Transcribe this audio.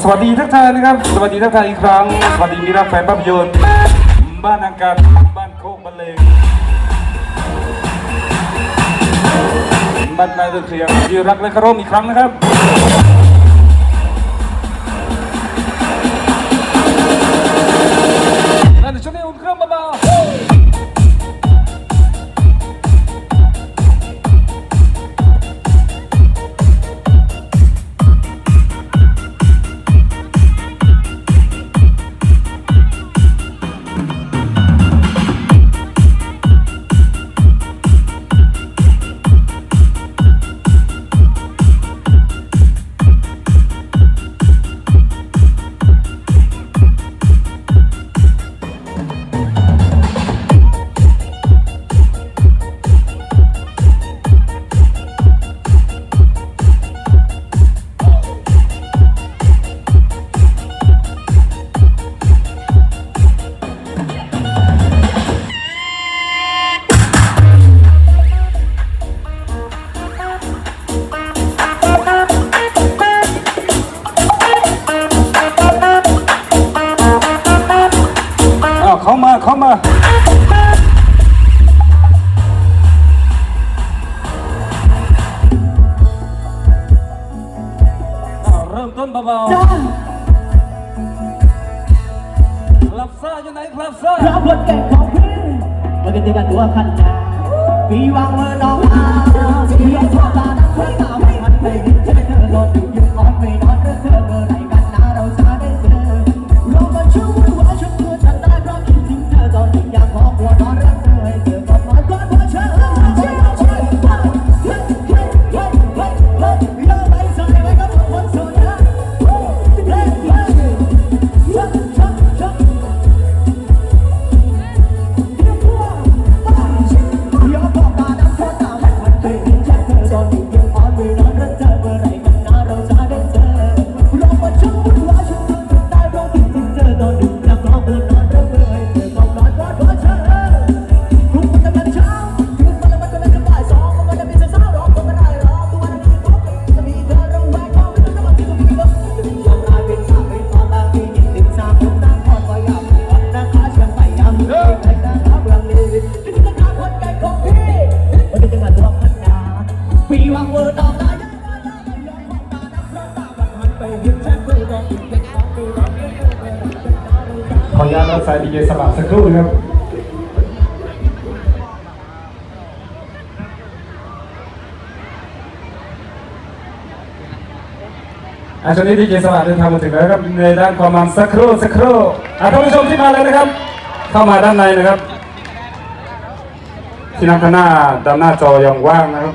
สวัสดีทักทายนะครับ สวัสดีทักทายอีกครั้ง สวัสดีพี่รักแฟนภาพยนตร์บ้านอังกาศบ้านโคกบันเลงบ้านนายตะเคียงที่รักและคารพอีกครั้งนะครับ จ้าลับซ่าอยู่ไหนลับซ่ารับบทเก่งของพี่มาเกิดกันตัวขันตาพี่วางมือน้องอา ขออนุญาตรับสายดีเจสมัคสักครู่นะครับอันนี้ดีเจสวัสดิ์เดินทางมาถึงแล้วครับในด้านความมันสักครู่สักครู่ท่านผู้ชมที่มาแล้วนะครับ เข้ามาด้านในนะครับ ที่นั่งงหน้าด้านหน้าจอยังว่างนะครับ